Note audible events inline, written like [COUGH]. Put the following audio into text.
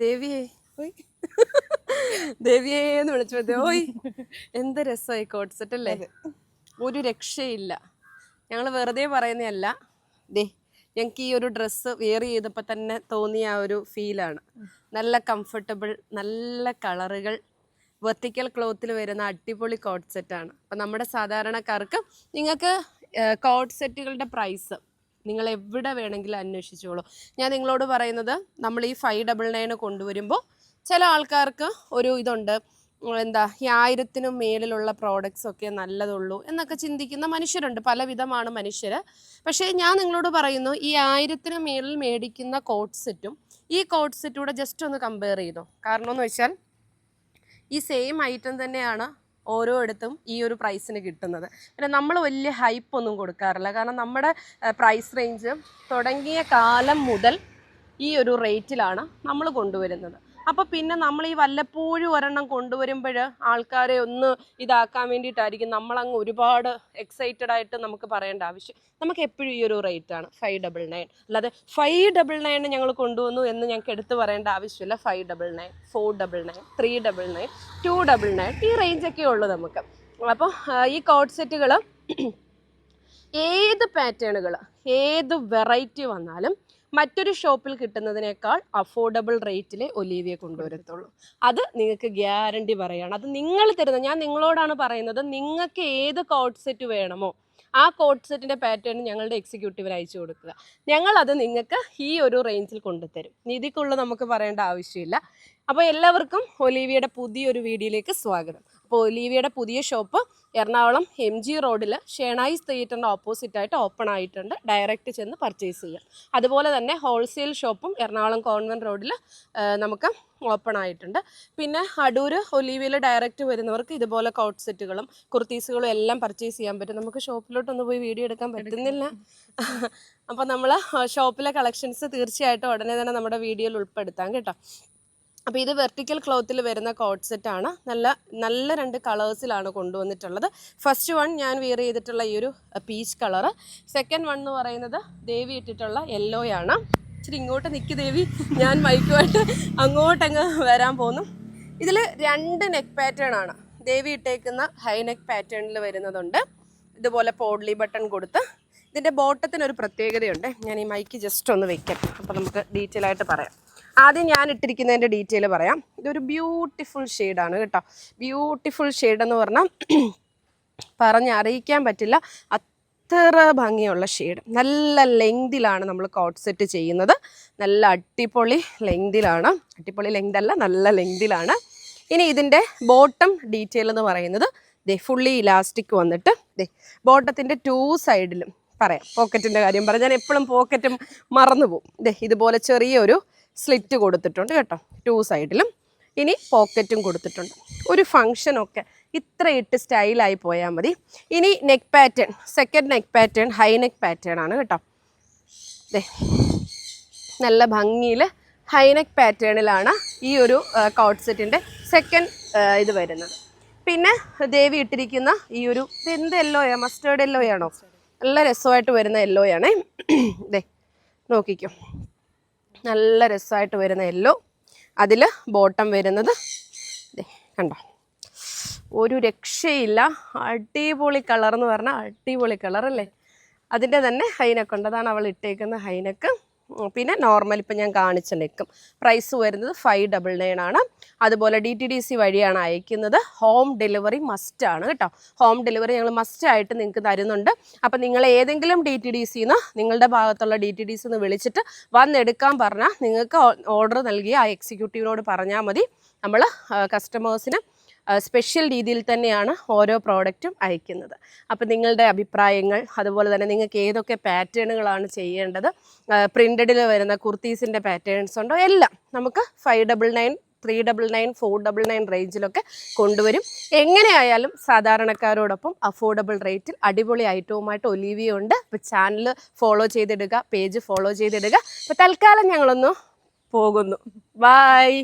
ദേവിയേ ദേവിയെ എന്ന് വിളിച്ചു ഓയ് എന്ത് രസമായി കോട്ട് സെറ്റ് അല്ലേ ഒരു രക്ഷയില്ല. ഞങ്ങൾ വെറുതെ പറയുന്നതല്ല. ദേ ഞങ്ങൾക്ക് ഈ ഒരു ഡ്രസ്സ് വെയർ ചെയ്തപ്പോൾ തന്നെ തോന്നിയ ആ ഒരു ഫീലാണ് നല്ല കംഫർട്ടബിൾ നല്ല കളറുകൾ. വെർട്ടിക്കൽ ക്ലോത്തിൽ വരുന്ന അടിപൊളി കോട്ട് സെറ്റാണ് അപ്പം നമ്മുടെ സാധാരണക്കാർക്ക് നിങ്ങൾക്ക് കോട്ട് സെറ്റുകളുടെ പ്രൈസ് നിങ്ങൾ എവിടെ വേണമെങ്കിലും അന്വേഷിച്ചോളൂ. ഞാൻ നിങ്ങളോട് പറയുന്നത് നമ്മൾ ഈ ഫൈവ് ഡബിൾ നയൻ കൊണ്ടുവരുമ്പോൾ ചില ആൾക്കാർക്ക് ഒരു ഇതുണ്ട്. എന്താ ഈ ആയിരത്തിനും മേലിലുള്ള പ്രോഡക്റ്റ്സ് ഒക്കെ നല്ലതുള്ളൂ എന്നൊക്കെ ചിന്തിക്കുന്ന മനുഷ്യരുണ്ട്. പലവിധമാണ് മനുഷ്യർ പക്ഷേ ഞാൻ നിങ്ങളോട് പറയുന്നു ഈ ആയിരത്തിന് മേളിൽ മേടിക്കുന്ന കോട്ട് സെറ്റും ഈ കോട്ട് സെറ്റൂടെ ജസ്റ്റ് ഒന്ന് കമ്പയർ ചെയ്തോ. കാരണം എന്ന് വെച്ചാൽ ഈ സെയിം ഐറ്റം തന്നെയാണ് ഓരോ ഇടത്തും ഈ ഒരു പ്രൈസിന് കിട്ടുന്നത്. പിന്നെ നമ്മൾ വലിയ ഹൈപ്പ് ഒന്നും കൊടുക്കാറില്ല. കാരണം നമ്മുടെ പ്രൈസ് റേഞ്ച് തുടങ്ങിയ കാലം മുതൽ ഈ ഒരു റേറ്റിലാണ് നമ്മൾ കൊണ്ടുവരുന്നത്. അപ്പോൾ പിന്നെ നമ്മൾ ഈ വല്ലപ്പോഴും ഒരെണ്ണം കൊണ്ടുവരുമ്പോൾ ആൾക്കാരെ ഒന്ന് ഇതാക്കാൻ വേണ്ടിയിട്ടായിരിക്കും നമ്മളങ്ങ് ഒരുപാട് എക്സൈറ്റഡ് ആയിട്ട് നമുക്ക് പറയേണ്ട ആവശ്യം. നമുക്ക് എപ്പോഴും ഈ ഒരു റേറ്റാണ് ഫൈവ് ഡബിൾ നയൻ അല്ലാതെ ഫൈവ് ഡബിൾ നയൻ ഞങ്ങൾ കൊണ്ടുവന്നു എന്ന് ഞങ്ങൾക്ക് എടുത്ത് പറയേണ്ട ആവശ്യമില്ല. Five double nine four double nine three double nine two double nine ഈ റേഞ്ചൊക്കെ ഉള്ളൂ നമുക്ക്. അപ്പോൾ ഈ കോഡ് സെറ്റുകൾ ഏത് പാറ്റേണുകൾ ഏത് വെറൈറ്റി വന്നാലും മറ്റൊരു ഷോപ്പിൽ കിട്ടുന്നതിനേക്കാൾ അഫോർഡബിൾ റേറ്റിൽ ഒലീവിയെ കൊണ്ടുവരത്തുള്ളൂ. അത് നിങ്ങൾക്ക് ഗ്യാരണ്ടി പറയാണ്. അത് നിങ്ങൾ തരുന്ന ഞാൻ നിങ്ങളോടാണ് പറയുന്നത് നിങ്ങൾക്ക് ഏത് കോട്ട് സെറ്റ് വേണമോ ആ കോട്ട് സെറ്റിന്റെ പാറ്റേൺ ഞങ്ങളുടെ എക്സിക്യൂട്ടീവിന് അയച്ചു കൊടുക്കുക. ഞങ്ങളത് നിങ്ങൾക്ക് ഈ ഒരു റേഞ്ചിൽ കൊണ്ടുതരും. ഇതിക്കുള്ള നമുക്ക് പറയേണ്ട ആവശ്യമില്ല. അപ്പോൾ എല്ലാവർക്കും ഒലീവിയുടെ പുതിയൊരു വീഡിയോയിലേക്ക് സ്വാഗതം. ഒലീവിയുടെ പുതിയ ഷോപ്പ് എറണാകുളം എം ജി റോഡിൽ ഷേണായിസ് തിയേറ്ററിന്റെ ഓപ്പോസിറ്റ് ആയിട്ട് ഓപ്പൺ ആയിട്ടുണ്ട്. ഡയറക്റ്റ് ചെന്ന് പർച്ചേസ് ചെയ്യാം. അതുപോലെ തന്നെ ഹോൾസെയിൽ ഷോപ്പും എറണാകുളം കോൺവെന്റ് റോഡിൽ നമുക്ക് ഓപ്പൺ ആയിട്ടുണ്ട്. പിന്നെ അടൂർ ഒലീവിയിൽ ഡയറക്റ്റ് വരുന്നവർക്ക് ഇതുപോലെ കോട്ട് സെറ്റുകളും കുർത്തീസുകളും എല്ലാം പർച്ചേസ് ചെയ്യാൻ പറ്റും. നമുക്ക് ഷോപ്പിലോട്ട് ഒന്ന് പോയി വീഡിയോ എടുക്കാൻ പറ്റുന്നില്ല. അപ്പോൾ നമ്മൾ ഷോപ്പിലെ കളക്ഷൻസ് തീർച്ചയായിട്ടും ഉടനെ തന്നെ നമ്മുടെ വീഡിയോയിൽ ഉൾപ്പെടുത്താം കേട്ടോ. അപ്പോൾ ഇത് വെർട്ടിക്കൽ ക്ലോത്തിൽ വരുന്ന കോട്ട് ആണ്. നല്ല നല്ല രണ്ട് കളേഴ്സിലാണ് കൊണ്ടുവന്നിട്ടുള്ളത്. ഫസ്റ്റ് വൺ ഞാൻ വിയർ ചെയ്തിട്ടുള്ള ഈ ഒരു പീച്ച് കളറ് സെക്കൻഡ് വൺ എന്ന് പറയുന്നത് ദേവി ഇട്ടിട്ടുള്ള യെല്ലോയാണ് ഇച്ചിരി ഇങ്ങോട്ട് നിൽക്ക് ദേവി. ഞാൻ മൈക്കുമായിട്ട് അങ്ങോട്ടങ്ങ് വരാൻ പോകുന്നു ഇതിൽ രണ്ട് നെക്ക് പാറ്റേൺ ആണ്. ദേവി ഇട്ടേക്കുന്ന ഹൈ നെക്ക് പാറ്റേണിൽ വരുന്നതുണ്ട്. ഇതുപോലെ പോഡ്ലി ബട്ടൺ കൊടുത്ത്. ഇതിന്റെ ബോട്ടത്തിനൊരു പ്രത്യേകതയുണ്ട്. ഞാൻ ഈ മൈക്ക് ജസ്റ്റ് ഒന്ന് വെക്കാം. അപ്പോൾ നമുക്ക് ഡീറ്റെയിൽ ആയിട്ട് പറയാം. ആദ്യം ഞാൻ ഇട്ടിരിക്കുന്നതിന്റെ ഡീറ്റെയിൽ പറയാം. ഇതൊരു ബ്യൂട്ടിഫുൾ ഷെയ്ഡാണ് കേട്ടോ. ബ്യൂട്ടിഫുൾ ഷെയ്ഡ് എന്ന് പറഞ്ഞാൽ [CLEARS THROAT] പറഞ്ഞ് അറിയിക്കാൻ പറ്റില്ല. അത്ര ഭംഗിയുള്ള ഷെയ്ഡ് നല്ല ലെങ്തിലാണ് നമ്മൾ കോട്ട് സെറ്റ് ചെയ്യുന്നത്. നല്ല അടിപൊളി ലെങ്തിലാണ് അടിപൊളി ലെങ്ത് അല്ല നല്ല ലെങ്തിലാണ് ഇനി ഇതിന്റെ ബോട്ടം ഡീറ്റെയിൽ എന്ന് പറയുന്നത് ദേ ഫുള്ളി ഇലാസ്റ്റിക് വന്നിട്ട് ദേ ബോട്ടത്തിന്റെ ടു സൈഡിലും പറയാം. പോക്കറ്റിന്റെ കാര്യം പറയാം ഞാൻ എപ്പോഴും പോക്കറ്റും മറന്നു പോകും ദേ ഇതുപോലെ ചെറിയൊരു സ്ലിറ്റ് കൊടുത്തിട്ടുണ്ട് കേട്ടോ. ടു സൈഡിലും ഇനി പോക്കറ്റും കൊടുത്തിട്ടുണ്ട്. ഒരു ഫങ്ഷനൊക്കെ ഇത്ര ഇട്ട് സ്റ്റൈലായി പോയാൽ മതി. ഇനി neck pattern second neck pattern high neck pattern ആണ് കേട്ടോ. അതെ നല്ല ഭംഗിയിൽ ഹൈനെക്ക് പാറ്റേണിലാണ് ഈ ഒരു കോട്ട് സെറ്റിന്റെ സെക്കൻഡ് ഇത് വരുന്നത്. പിന്നെ ദേവി ഇട്ടിരിക്കുന്ന ഈ ഒരു ഇത് എന്ത് മസ്റ്റേർഡ് യെല്ലോയാണോ നല്ല രസമായിട്ട് വരുന്ന യെല്ലോയാണേ ദേ നോക്കിക്കോ. നല്ല രസമായിട്ട് വരുന്ന യെല്ലോ അതിൽ ബോട്ടം വരുന്നത് കണ്ടോ? ഒരു രക്ഷയില്ല. അടിപൊളി കളർ എന്ന് പറഞ്ഞാൽ അടിപൊളി കളർ അല്ലേ? അതിന്റെ തന്നെ ഹൈനക്ക് ഉണ്ട്. അതാണ് അവൾ ഇട്ടേക്കുന്ന ഹൈനക്ക്. പിന്നെ നോർമൽ ഇപ്പം ഞാൻ കാണിച്ച നിൽക്കും. പ്രൈസ് വരുന്നത് ഫൈവ് ഡബിൾ നയൻ ആണ്. അതുപോലെ ഡി ടി ഡി സി വഴിയാണ് അയക്കുന്നത്. ഹോം ഡെലിവറി മസ്റ്റ് ആണ് കേട്ടോ. ഹോം ഡെലിവറി ഞങ്ങൾ മസ്റ്റ് ആയിട്ട് നിങ്ങൾക്ക് തരുന്നുണ്ട്. അപ്പം നിങ്ങൾ ഏതെങ്കിലും ഡി ടി ഡി സിന്ന് നിങ്ങളുടെ ഭാഗത്തുള്ള ഡി ടി ഡി സിന്ന് വിളിച്ചിട്ട് വന്നെടുക്കാൻ പറഞ്ഞാൽ നിങ്ങൾക്ക് ഓർഡർ നൽകി ആ എക്സിക്യൂട്ടീവിനോട് പറഞ്ഞാൽ മതി. നമ്മൾ കസ്റ്റമേഴ്സിന് സ്പെഷ്യൽ രീതിയിൽ തന്നെയാണ് ഓരോ പ്രോഡക്റ്റും അയക്കുന്നത്. അപ്പോൾ നിങ്ങളുടെ അഭിപ്രായങ്ങൾ അതുപോലെ തന്നെ നിങ്ങൾക്ക് ഏതൊക്കെ പാറ്റേണുകളാണ് ചെയ്യേണ്ടത് പ്രിന്റഡിൽ വരുന്ന കുർത്തീസിന്റെ പാറ്റേൺസ് ഉണ്ടോ എല്ലാം നമുക്ക് five double nine three double nine four double nine റേഞ്ചിലൊക്കെ കൊണ്ടുവരും. എങ്ങനെയായാലും സാധാരണക്കാരോടൊപ്പം അഫോർഡബിൾ റേറ്റിൽ അടിപൊളി ഐറ്റവുമായിട്ട് ഒലീവിയ ഉണ്ട്. അപ്പോൾ ചാനൽ ഫോളോ ചെയ്തിടുക പേജ് ഫോളോ ചെയ്തിടുക. അപ്പോൾ തൽക്കാലം ഞങ്ങളൊന്ന് പോകുന്നു. ബായ്